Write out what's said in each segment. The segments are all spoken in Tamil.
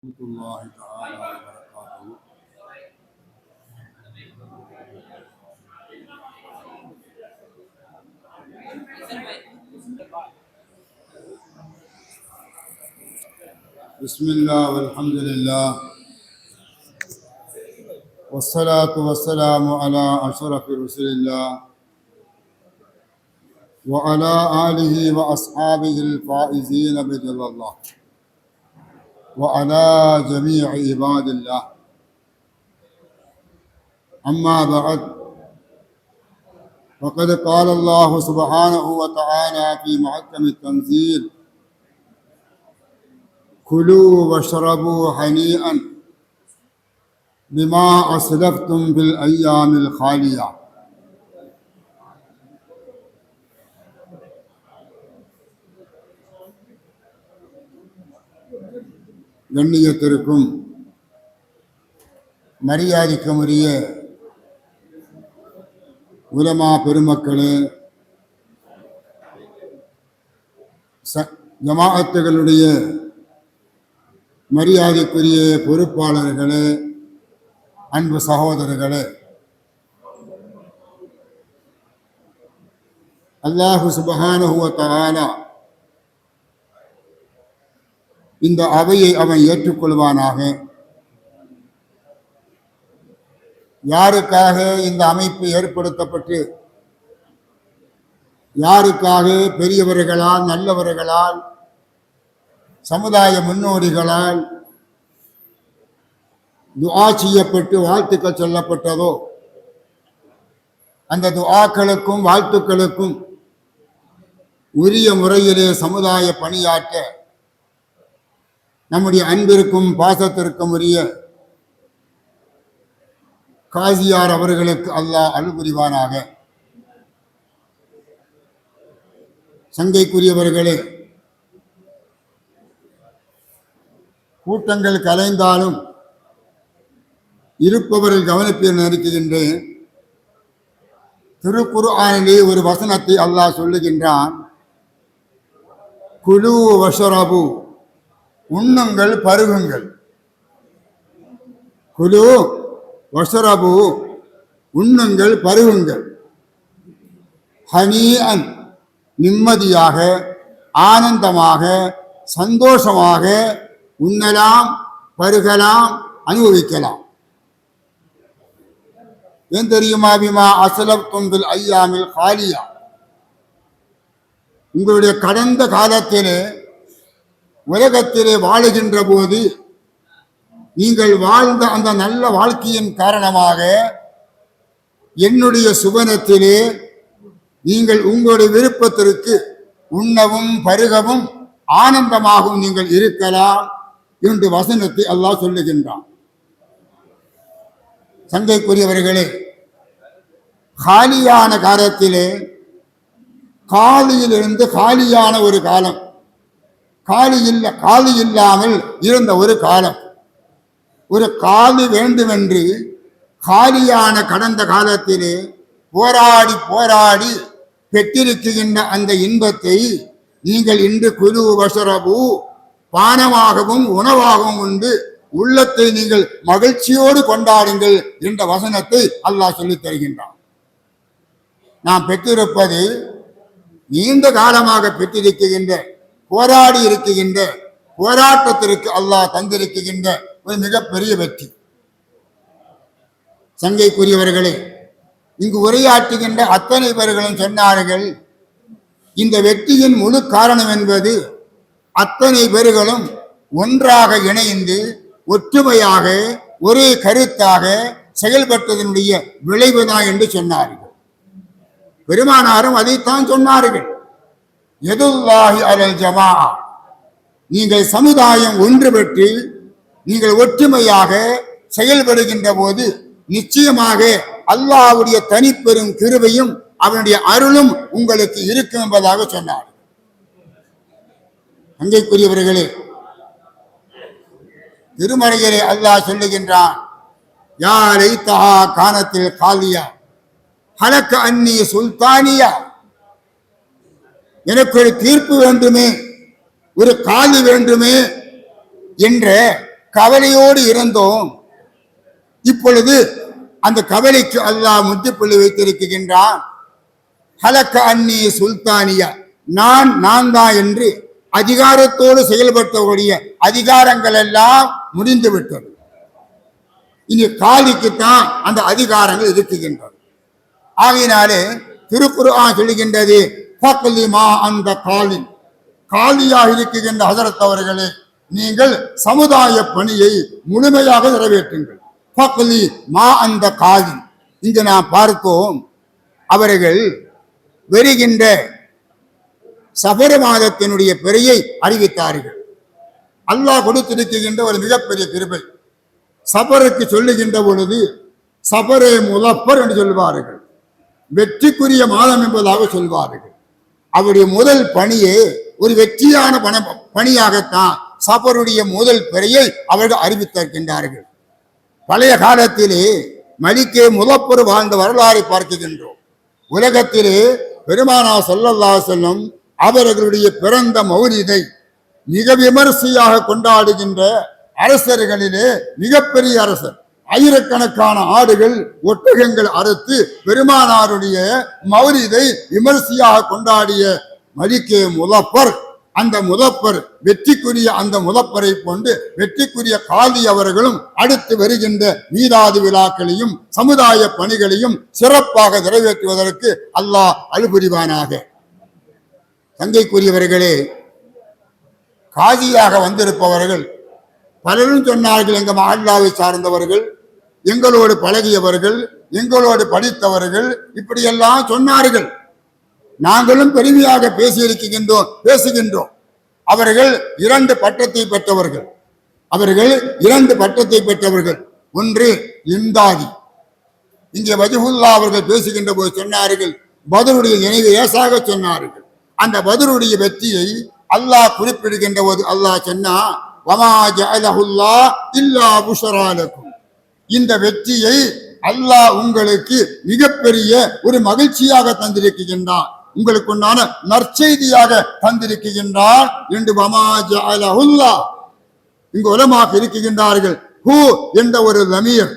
ورحمة الله تعالى وبركاته. بسم الله والحمد لله. والصلاة والسلام على أشرف رسل الله. وعلى آله وأصحابه الفائزين بجل الله. وعلى جميع عباد الله. أما بعد فقد قال الله سبحانه وتعالى في محكم التنزيل كلوا واشربوا هنيئا بما أسلفتم في الأيام الخالية. கண்ணியத்திற்கும் மரியாதைக்கும் உரிய உலமா பெருமக்களே ச- ஜமாஅத்துகளுடைய மரியாதைக்குரிய பொறுப்பாளர்களே அன்பு சகோதரர்களே அல்லாஹு சுபஹானஹு வ இந்த அவையை அவன் ஏற்றுக்கொள்வானாக. யாருக்காக இந்த அமைப்பு ஏற்படுத்தப்பட்டு? யாருக்காக பெரியவர்களால் நல்லவர்களால் சமுதாய முன்னோடிகளால் துஆ செய்யப்பட்டு வாழ்த்துக்கள் சொல்லப்பட்டதோ? அந்த துஆக்களுக்கும் வாழ்த்துக்களுக்கும் உரிய முறையிலே சமுதாய பணியாற்ற நம்முடைய அன்பிற்கும் பாசத்திற்கும் உரிய காசியார் அவர்களுக்கு அல்லாஹ் அனுபுரிவானாக புரிவானாக சங்கைக்குரியவர்களே கூட்டங்கள் கலைந்தாலும் இருப்பவர்கள் கவனிப்பில் நினைக்கின்றேன் திருக்குர்ஆனிலே ஒரு வசனத்தை அல்லாஹ் சொல்லுகின்றான். குலு வஷரபு உண்ணுங்கள் பருகுங்கள். குலு வஷரபு உண்ணுங்கள் பருகுங்கள். ஹனீஅன் நிம்மதியாக ஆனந்தமாக சந்தோஷமாக உண்ணலாம் பருகலாம் அனுபவிக்கலாம். ஏன் தெரியுமா பிமா அசலப் தும்பில் ஐயாமில் காலியா. உங்களுடைய கடந்த காலத்திலே உலகத்திலே வாழுகின்ற போது நீங்கள் வாழ்ந்த அந்த நல்ல வாழ்க்கையின் காரணமாக என்னுடைய சுபனத்திலே நீங்கள் உங்களுடைய விருப்பத்திற்கு உண்ணவும் பருகவும் ஆனந்தமாகவும் நீங்கள் இருக்கலாம் என்று வசனத்தை அல்லாஹ் சொல்லுகின்றான். சங்கைக்குரியவர்களே காலியான காலத்திலே காலியிலிருந்து காலியான ஒரு காலம். காலி இல்லை காலி இல்லாமல் இருந்த ஒரு காலம். ஒரு காலி வேண்டுமென்று காலியான கடந்த காலத்திலே போராடி போராடி பெற்றிருக்கின்ற அந்த இன்பத்தை நீங்கள் இன்று குரு வசரபு பானமாகவும் உணவாகவும் உண்டு. உள்ளத்தை நீங்கள் மகிழ்ச்சியோடு கொண்டாடுங்கள் என்ற வசனத்தை அல்லாஹ் சொல்லித் தருகின்றான். நாம் பெற்றிருப்பது நீண்ட காலமாக பெற்றிருக்கின்ற போராடி இருக்கின்ற போராட்டத்திற்கு அல்லாஹ் தந்திருக்கின்ற ஒரு மிகப்பெரிய வெற்றி. சங்கைக்குரியவர்களே இங்கு உரையாற்றுகின்ற அத்தனை பேர்களும் சொன்னார்கள் இந்த வெற்றியின் முழு காரணம் என்பது அத்தனை பேர்களும் ஒன்றாக இணைந்து ஒற்றுமையாக ஒரே கருத்தாக செயல்பட்டதனுடைய விளைவுதான் என்று சொன்னார்கள். பெருமானாரும் அதைத்தான் சொன்னார்கள். எதுல்லாஹி அலல் ஜமா. நீங்கள் சமுதாயம் ஒன்று பெற்று நீங்கள் ஒற்றுமையாக செயல்படுகின்ற போது நிச்சயமாக அல்லாஹ்வுடைய தனிப்பெரும் கிருவையும் அவனுடைய அருளும் உங்களுக்கு இருக்கும் என்பதாக சொன்னார். அங்கைக்குரியவர்களே திருமறையிலே அல்லாஹ் சொல்லுகின்றான் யாரை தஹா கானத்தில் காலியா ஹலக்க அன்னி சுல்தானியா எனக்கு ஒரு தீர்ப்பு வேண்டுமே ஒரு காலி வேண்டுமே என்ற கவலையோடு இருந்தோம். இப்பொழுது அந்த கவலைக்கு அல்லாஹ் முற்றுப்புள்ளி வைத்திருக்கின்றான். ஹலக்க அன்னி சுல்தானியா. நான் நான் தான் என்று அதிகாரத்தோடு செயல்படுத்தக்கூடிய அதிகாரங்கள் எல்லாம் முடிந்து விட்டது இனி காலிக்குத்தான் அந்த அதிகாரங்கள் இருக்குகின்றன ஆகையினாலே திருக்குறான் சொல்லுகின்றது ஃபக்லிமா அந்த காலி காலியாக இருக்குகின்ற ஹசரத் அவர்களே நீங்கள் சமுதாய பணியை முழுமையாக நிறைவேற்றுங்கள். ஃபக்லி மா அந்த காலி இங்கு நாம் பார்த்தோம் அவர்கள் வருகின்ற சபர மாதத்தினுடைய பெரியை அறிவித்தார்கள். அல்லாஹ் கொடுத்திருக்கின்ற ஒரு மிகப்பெரிய கிருபை. சபருக்கு சொல்லுகின்ற பொழுது சபரே முலப்பர் என்று சொல்வார்கள். வெற்றிக்குரிய மாதம் என்பதாக சொல்வார்கள். அவருடைய முதல் பணியே ஒரு வெற்றியான பண பணியாகத்தான் சபருடைய முதல் பெறையை அவர்கள் அறிவித்திருக்கின்றார்கள். பழைய காலத்திலே மலிக்கே முதப்பொரு வாழ்ந்த வரலாறை பார்க்கின்றோம். உலகத்திலே பெருமானா சொல்லல்லா செல்லும் அவர்களுடைய பிறந்த மௌலிதை மிக விமரிசையாக கொண்டாடுகின்ற அரசர்களிலே மிகப்பெரிய அரசர். ஆயிரக்கணக்கான ஆடுகள் ஒட்டகங்கள் அறுத்து பெருமானாருடைய மௌலிதை விமரிசையாக கொண்டாடிய மலிக்கே முதப்பர் அந்த முதப்பர் வெற்றிக்குரிய அந்த முதப்பரை கொண்டு வெற்றிக்குரிய காதி அவர்களும் அடுத்து வருகின்ற மீதாது விழாக்களையும் சமுதாய பணிகளையும் சிறப்பாக நிறைவேற்றுவதற்கு அல்லாஹ் அலுபுரிவானாக தங்கைக்குரியவர்களே காதியாக வந்திருப்பவர்கள் பலரும் சொன்னார்கள் எங்க மகல்லாவை சார்ந்தவர்கள் எங்களோடு பழகியவர்கள் எங்களோடு படித்தவர்கள் இப்படியெல்லாம் சொன்னார்கள். நாங்களும் பெருமையாக பேசியிருக்கின்றோம் பேசுகின்றோம். அவர்கள் இரண்டு பட்டத்தை பெற்றவர்கள். அவர்கள் இரண்டு பட்டத்தை பெற்றவர்கள். ஒன்று இந்தாதி இங்கே வஜிபுல்லா அவர்கள் பேசுகின்ற போது சொன்னார்கள் பதருடைய நினைவு ஏசாக சொன்னார்கள். அந்த பதருடைய வெற்றியை அல்லாஹ் குறிப்பிடுகின்ற போது அல்லாஹ் சொன்னா வமா ஜஅலஹுல்லா இல்லா புஷராலக்கும் இந்த வெற்றியை அல்லாஹ் உங்களுக்கு மிகப்பெரிய ஒரு மகிழ்ச்சியாக தந்திருக்கின்றான். உங்களுக்கு உண்டான நற்செய்தியாக தந்திருக்கின்றார் என்று இங்கு உலமாக இருக்கின்றார்கள். ஹூ என்ற ஒரு லமீர்.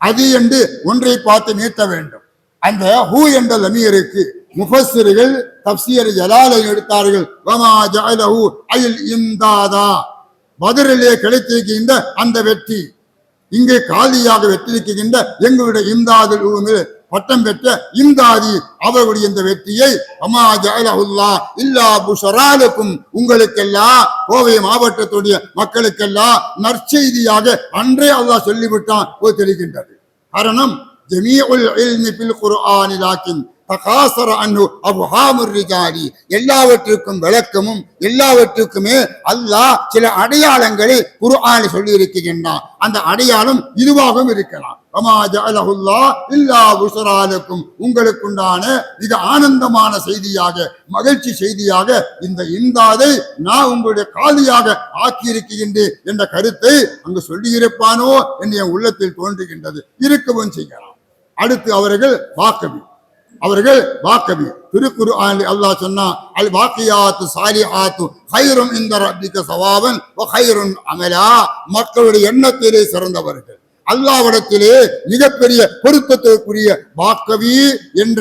அது என்று ஒன்றை பார்த்து நீட்ட வேண்டும். அந்த ஹூ என்ற லமீருக்கு முஃபஸ்ஸிர்கள் தப்சியர் ஜலாலை எடுத்தார்கள். வமா ஜஅலஹு அயில் இந்தாதா பதிலே கிடைத்திருக்கின்ற அந்த வெற்றி. இங்கே காலியாக வெற்றிருக்கின்ற எங்களுடைய இம்தாதில் பட்டம் பெற்ற இம்தாதி அவருடைய இந்த வெற்றியை அமா ஜஅலஹுல்லா இல்லா புஷராலுக்கும் உங்களுக்கெல்லாம் கோவை மாவட்டத்துடைய மக்களுக்கெல்லாம் நற்செய்தியாக அன்றே அல்லாஹ் சொல்லிவிட்டான் போய் தெரிகின்றது. காரணம் ஜமீஉல் இல்மி பில் குர்ஆனி லாக்கின் தகாசர அன்னு எல்லாவற்றுக்கும் விளக்கமும் எல்லாவற்றுக்குமே அல்லாஹ் சில அடையாளங்களை குர்ஆனி சொல்லி இருக்கின்றான் அந்த அடையாளம் இதுவாகவும் இருக்கலாம். உங்களுக்குண்டான மிக ஆனந்தமான செய்தியாக மகிழ்ச்சி செய்தியாக இந்த இந்தாதை நான் உங்களுடைய காலியாக ஆக்கியிருக்கின்றேன் என்ற கருத்தை அங்கு சொல்லியிருப்பானோ என்று என் உள்ளத்தில் தோன்றுகின்றது. இருக்கவும் செய்யலாம். அடுத்து அவர்கள் வாக்கவி அவர்கள் வாக்கவி. திருக்குரு அல்லாஹ் சொன்னா அல் வாக்கியாத்து ஆத்து ஹைரும் இந்த ரப்பிக்க சவாவன் ஹைருன் அமலா. மக்களுடைய எண்ணத்திலே சிறந்தவர்கள். அல்லாவிடத்திலே மிகப்பெரிய பொருத்தத்திற்குரிய வாக்கவி என்ற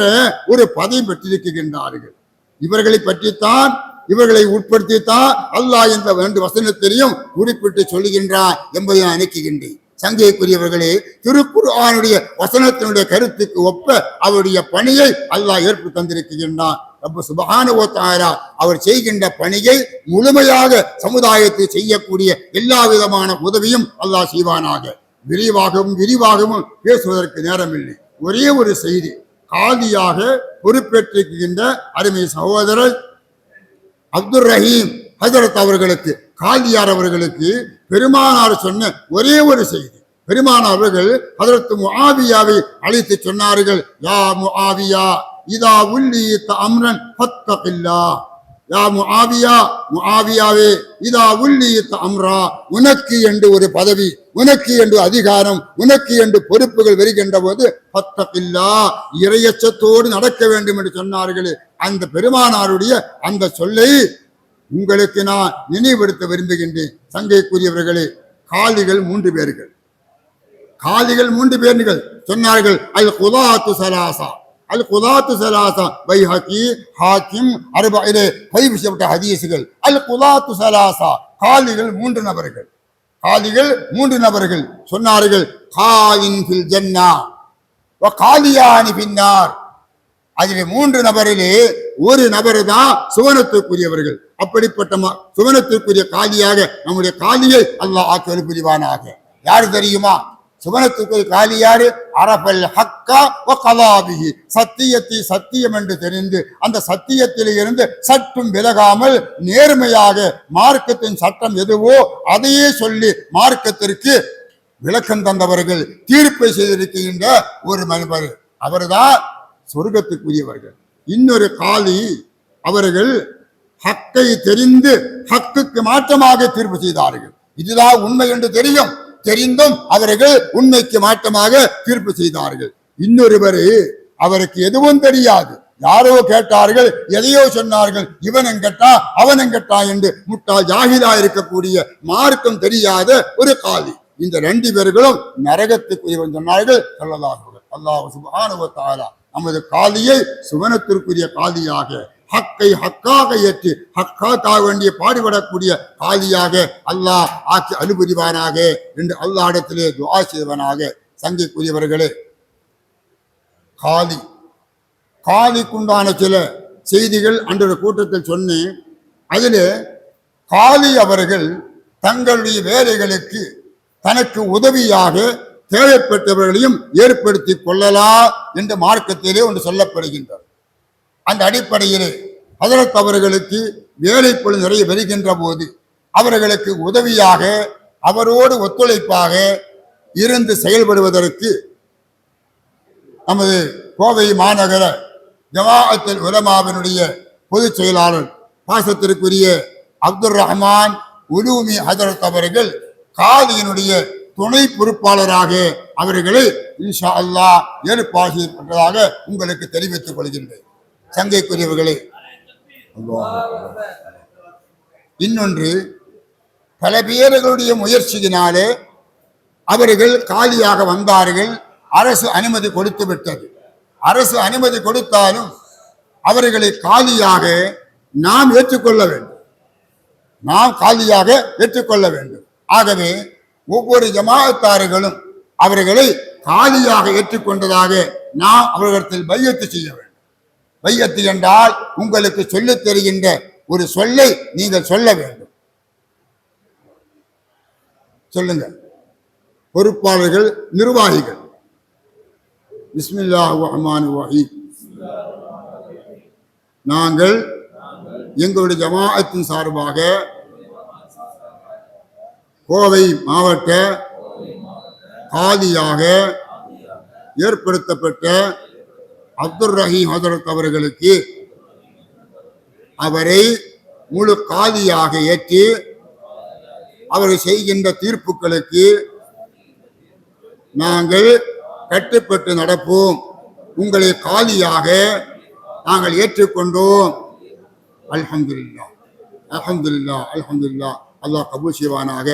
ஒரு பதவி பெற்றிருக்கின்றார்கள். இவர்களை பற்றித்தான் இவர்களை உட்படுத்தித்தான் அல்லாஹ் இந்த வேண்டு வசனத்திலையும் குறிப்பிட்டு சொல்லுகின்றார் என்பதை நான் நினைக்குகின்றேன் சங்கைக்குரியவர்களே திருக்குர்ஆனுடைய வசனத்தினுடைய கருத்துக்கு ஒப்ப அவருடைய பணியை அல்லாஹ் ஏற்பு தந்திருக்கின்றான். ரொம்ப சுபஹானஹு அவர் செய்கின்ற பணியை முழுமையாக சமுதாயத்தில் செய்யக்கூடிய எல்லா விதமான உதவியும் அல்லாஹ் செய்வானாக. விரிவாகவும் விரிவாகவும் பேசுவதற்கு நேரமில்லை. ஒரே ஒரு செய்தி காதியாக பொறுப்பேற்றிருக்கின்ற அருமை சகோதரர் அப்துல் ரஹீம் ஹஜரத் அவர்களுக்கு. காந்தியார் அவர்களுக்கு பெருமானார் சொன்ன ஒரே ஒரு செய்தி. பெருமானார் அவர்கள் அதற்கு முஆவியாவை அழைத்து சொன்னார்கள் யா முஆவியா இதா உள்ளி அம்ரன் ஃபத்தகில்லா. யா முஆவியா முஆவியாவே இதா உள்ளி அம்ரா உனக்கு என்று ஒரு பதவி உனக்கு என்று அதிகாரம் உனக்கு என்று பொறுப்புகள் வருகின்ற போது பத்தகில்லா இரையச்சத்தோடு நடக்க வேண்டும் என்று சொன்னார்களே. அந்த பெருமானாருடைய அந்த சொல்லை உங்களுக்கு நான் நினைவுபடுத்த விரும்புகின்றேன். சங்கைக்குரியவர்களே காலிகள் மூன்று பேர்கள். காலிகள் மூன்று பேர்கள் சொன்னார்கள் அல் குதாத்து சலாசா. அல் குதாத்து சலாசா பை ஹக்கி ஹாக்கிம் அரபாயிலே பதிவு செய்யப்பட்ட ஹதீசுகள். அல் குதாத்து சலாசா காலிகள் மூன்று நபர்கள். காலிகள் மூன்று நபர்கள் சொன்னார்கள் காலின் ஃபில் ஜன்னா. வ காலியானி பின்னார் அதிலே மூன்று நபரிலே ஒரு நபர் தான் சுவனத்துக்குரியவர்கள். அப்படிப்பட்ட சுவனத்துக்குரிய காலியாக நம்முடைய காலியை அல்லாஹ் ஆக்கல் புரிவானாக. யாரு தெரியுமா? சுவனத்துக்குரிய காலி யாரு? அரபல் ஹக்கா ஒ கலாபிஹி. சத்தியத்தை சத்தியம் என்று தெரிந்து அந்த சத்தியத்தில் இருந்து சற்றும் விலகாமல் நேர்மையாக மார்க்கத்தின் சட்டம் எதுவோ அதையே சொல்லி மார்க்கத்திற்கு விளக்கம் தந்தவர்கள் தீர்ப்பை செய்திருக்கின்ற ஒரு மனிதர். அவர்தான் சொர்க்கத்துக்குரியவர்கள். இன்னொரு காலி அவர்கள் ஹக்கை தெரிந்து ஹக்குக்கு மாற்றமாக தீர்ப்பு செய்தார்கள். இதுதான் உண்மை என்று தெரியும். தெரிந்தும் அவர்கள் உண்மைக்கு மாற்றமாக தீர்ப்பு செய்தார்கள். இன்னொருவர் அவருக்கு எதுவும் தெரியாது. யாரோ கேட்டார்கள் எதையோ சொன்னார்கள் இவன் கேட்டா அவன் கேட்டா என்று முட்டா ஜாகிதா இருக்கக்கூடிய மார்க்கம் தெரியாத ஒரு காலி இந்த ரெண்டு பேர்களும் நரகத்துக்குரியவன் சொன்னார்கள் சொல்லலாக அல்லாஹ் சுப்ஹானஹு வ நமது காலியை சுவனத்திற்குரிய காலியாக ஹக்கை ஹக்காக ஏற்று ஹக்காக வேண்டிய பாடுபடக்கூடிய காலியாக அல்லாஹ் ஆக்கி அனுபவிவானாக என்று அல்லாஹ்விடத்திலே துவா செய்வனாக சங்கைக்குரியவர்களே. காலி. காலிக்குண்டான சில செய்திகள் அன்றைய கூட்டத்தில் சொன்னேன். அதில் காலி அவர்கள் தங்களுடைய வேலைகளுக்கு தனக்கு உதவியாக தேவைப்பட்டவர்களையும் ஏற்படுத்தி கொள்ளலாம் என்று மார்க்கத்திலே ஒன்று சொல்லப்படுகின்றது. அந்த அடிப்படையிலே அதற்கு அவர்களுக்கு வேலைப்பொழு நிறைய வருகின்ற போது அவர்களுக்கு உதவியாக அவரோடு ஒத்துழைப்பாக இருந்து செயல்படுவதற்கு நமது கோவை மாநகர ஜமாஅத்தல் உலமாவினுடைய பொதுச் செயலாளர் பாசத்திற்குரிய அப்துல் ரஹ்மான் உலூமி ஹதரத் அவர்கள் காதியினுடைய துணை பொறுப்பாளராக அவர்களை இன்ஷா அல்லா ஏற்பாடு செய்யப்பட்டதாக உங்களுக்கு தெரிவித்துக் கொள்கின்றேன். சங்கைக்குரியவர்களே இன்னொன்று பல பேர்களுடைய முயற்சியினாலே அவர்கள் காலியாக வந்தார்கள் அரசு அனுமதி கொடுத்து விட்டது. அரசு அனுமதி கொடுத்தாலும் அவர்களை காலியாக நாம் ஏற்றுக்கொள்ள வேண்டும். நாம் காலியாக ஏற்றுக்கொள்ள வேண்டும். ஆகவே ஒவ்வொரு ஜமாஅத்தார்களும் அவர்களை காலியாக ஏற்றுக்கொண்டதாக நாம் அவர்களிடத்தில் பையத்து செய்ய வேண்டும். பையத்து என்றால் உங்களுக்கு சொல்லித் தெரிகின்ற ஒரு சொல்லை நீங்கள் சொல்ல வேண்டும். சொல்லுங்க பொறுப்பாளர்கள் நிர்வாகிகள். பிஸ்மில்லாஹ் ரஹ்மான் ரஹீம். நாங்கள் எங்களுடைய ஜமாஅத்தின் சார்பாக கோவை மாவட்ட காதியாக ஏற்படுத்தப்பட்ட அப்துல் ரஹீம் ஹசரத் அவர்களுக்கு அவரை முழு காதியாக ஏற்றி அவர் செய்கின்ற தீர்ப்புகளுக்கு நாங்கள் கட்டுப்பட்டு நடப்போம். உங்களை காலியாக நாங்கள் ஏற்றுக்கொண்டோம். அல்ஹம்துலில்லா அல்ஹம்துலில்லா அல்ஹம்துலில்லா அல்லாஹ் கபூல் செய்வானாக.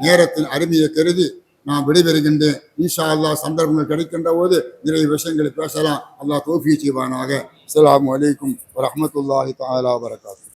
நேரத்தின் அருமையை கருதி நான் விடைபெறுகின்றேன் இன்ஷா அல்லாஹ் சந்தர்ப்பங்கள் கிடைக்கின்ற போது நிறைய விஷயங்களை பேசலாம். அல்லாஹ் தோஃபி செய்வானாக. அஸ்லாம் அலைக்கும் வரமத்துல்லாஹி தாலா வரகாத்து